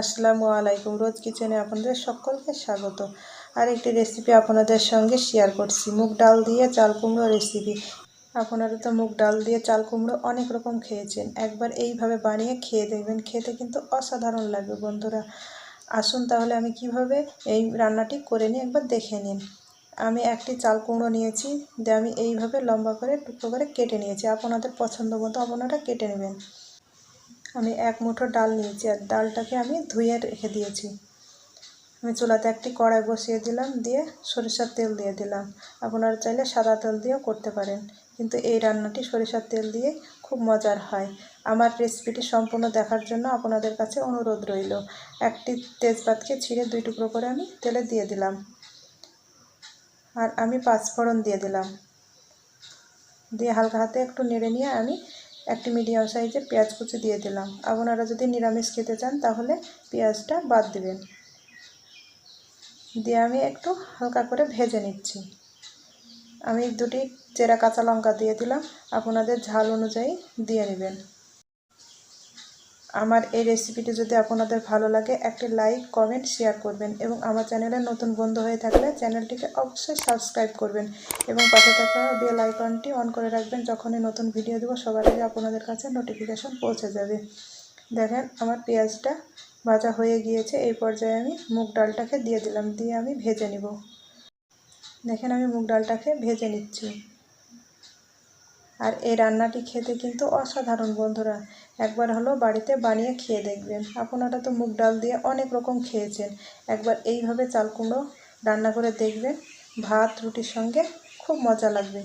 আসসালামু আলাইকুম। রোজ কিচেনে আপনাদের সকলকে স্বাগত। আর একটি রেসিপি আপনাদের সঙ্গে শেয়ার করছি। মুগ ডাল দিয়ে চাল কুমড়ো রেসিপি আপনারা তো মুগ ডাল দিয়ে চাল কুমড়ো অনেক রকম খেয়েছেন। একবার এইভাবে বানিয়ে খেয়ে দেখবেন। খেতে কিন্তু অসাধারণ লাগবে বন্ধুরা। আসুন তাহলে আমি কীভাবে এই রান্নাটি করে নিই একবার দেখে নিন। আমি একটি চাল কুমড়ো নিয়েছি। দিয়ে আমি এইভাবে লম্বা করে টুকরো করে কেটে নিয়েছি। আপনাদের পছন্দ মতো আপনারা কেটে নেবেন। আমি এক মুঠো ডাল নিয়েছি আর ডালটাকে আমি ধুয়ে রেখে দিয়েছি। আমি চুলাতে একটি কড়াই বসিয়ে দিলাম, দিয়ে সরিষার তেল দিয়ে দিলাম। আপনারা চাইলে সাদা তেল দিয়েও করতে পারেন, কিন্তু এই রান্নাটি সরিষার তেল দিয়ে খুব মজার হয়। আমার রেসিপিটি সম্পূর্ণ দেখার জন্য আপনাদের কাছে অনুরোধ রইল। একটি তেজপাতকে ছিঁড়ে দুই টুকরো করে আমি তেলে দিয়ে দিলাম। আর আমি পাঁচফোড়ন দিয়ে দিলাম। দিয়ে হালকা হাতে একটু নেড়ে নিয়ে আমি একটি মিডিয়াম সাইজের পেঁয়াজ কুচি দিয়ে দিলাম। আপনারা যদি নিরামিষ খেতে চান, তাহলে পেঁয়াজটা বাদ দিবেন। দিয়ে আমি একটু হালকা করে ভেজে নিচ্ছি। আমি দুটি চেরা কাঁচা লঙ্কা দিয়ে দিলাম। আপনাদের ঝাল অনুযায়ী দিয়ে নেবেন। আমার এই রেসিপিটি যদি আপনাদের ভালো লাগে, একটি লাইক কমেন্ট শেয়ার করবেন এবং আমার চ্যানেলে নতুন বন্ধু হয়ে থাকলে চ্যানেলটিকে অবশ্যই সাবস্ক্রাইব করবেন এবং পাশে থাকা বেল আইকনটি অন করে রাখবেন যখনই নতুন ভিডিও দেবো, সবার আগে আপনাদের কাছে নোটিফিকেশন পৌঁছে যাবে। দেখেন আমার পেঁয়াজটা ভাজা হয়ে গিয়েছে, এই পর্যায়ে আমি মুগ ডালটাকে দিয়ে দিলাম, দিয়ে আমি ভেজে নিব। দেখেন আমি মুগ ডালটাকে ভেজে নিচ্ছি। আর এই রান্নাটি খেতে কিন্তু অসাধারণ বন্ধুরা। একবার হলো বাড়িতে বানিয়ে খেয়ে দেখবেন। আপনারা তো মুগ ডাল দিয়ে অনেক রকম খেয়েছেন। একবার এইভাবে চাল কুমড়ো রান্না করে দেখবেন। ভাত, রুটির সঙ্গে খুব মজা লাগবে।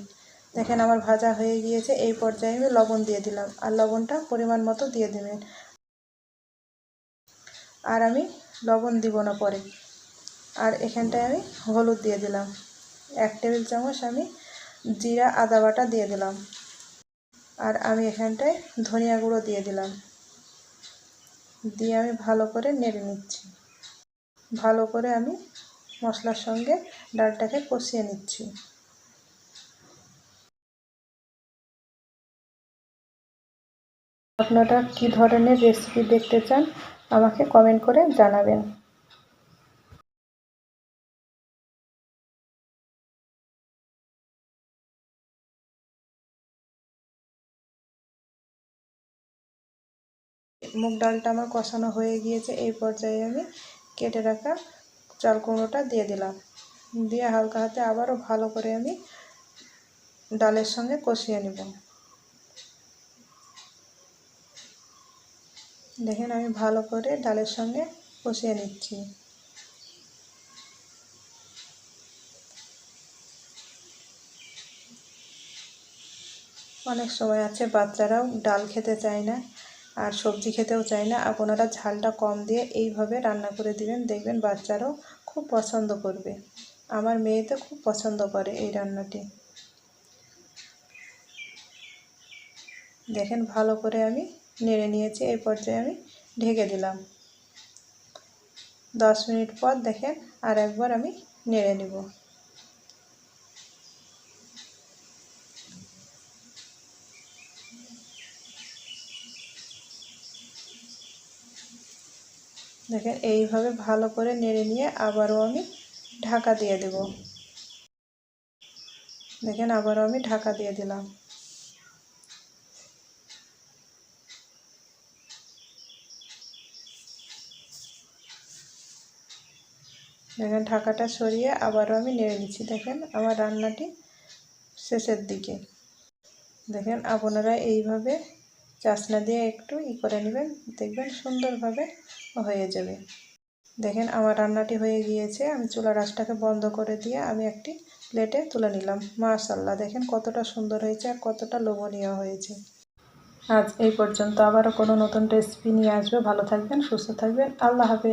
দেখেন আমার ভাজা হয়ে গিয়েছে। এই পর্যায়ে আমি লবণ দিয়ে দিলাম। আর লবণটা পরিমাণ মতো দিয়ে দেবেন। আর আমি লবণ দিব না পরে। আর এখানটায় আমি হলুদ দিয়ে দিলাম। এক টেবিল চামচ আমি জিরা, আদা বাটা দিয়ে দিলাম। আর আমি এখানটায় ধনিয়া গুঁড়ো দিয়ে দিলাম। দিয়ে আমি ভালো করে নেড়ে নিচ্ছি। ভালো করে আমি মশলার সঙ্গে ডালটাকে কষিয়ে নিচ্ছি। আপনারা কি ধরনের রেসিপি দেখতে চান আমাকে কমেন্ট করে জানাবেন। মুগ ডালটা আমার কষানো হয়ে গিয়েছে, এই পর্যায়ে আমি কেটে রাখা চাল কুমড়োটা দিয়ে দিলাম। দিয়ে হালকা হাতে আবারও ভালো করে আমি ডালের সঙ্গে কষিয়ে নেব। দেখেন আমি ভালো করে ডালের সঙ্গে কষিয়ে নিচ্ছি। অনেক সময় আছে, বাচ্চারাও ডাল খেতে চায় না। আর সবজি খেতেও চায় না। আপনারা ঝালটা কম দিয়ে এইভাবে রান্না করে দিবেন, দেখবেন বাচ্চারাও খুব পছন্দ করবে। আমার মেয়ে তো খুব পছন্দ করে এই রান্নাটি। দেখেন ভালো করে আমি নেড়ে নিয়েছি, এই পর্যায়ে আমি ঢেকে দিলাম। দশ মিনিট পর দেখেন আর একবার আমি নেড়ে নেব। দেখেন, এইভাবে ভালো করে নেড়ে নিয়ে আবারও আমি ঢাকা দিয়ে দেব। দেখেন, আবারও আমি ঢাকা দিয়ে দিলাম। দেখেন, ঢাকাটা সরিয়ে আবারও আমি নেড়ে নিচ্ছি। দেখেন, আমার রান্নাটি শেষের দিকে। দেখেন, আপনারা এইভাবে চাষনা দিয়ে একটু ই করে নেবেন, দেখবেন সুন্দরভাবে হয়ে যাবে। দেখেন আমার রান্নাটি হয়ে গিয়েছে, আমি চুলা রাসটাকে বন্ধ করে দিয়ে আমি একটি প্লেটে তুলে নিলাম। মাশাল্লাহ দেখেন কতটা সুন্দর হয়েছে আর কতটা লোভনীয় হয়েছে। আজ এই পর্যন্ত আবারও কোনো নতুন রেসিপি নিয়ে আসবে। ভালো থাকবেন, সুস্থ থাকবেন। আল্লাহ হাফেজ।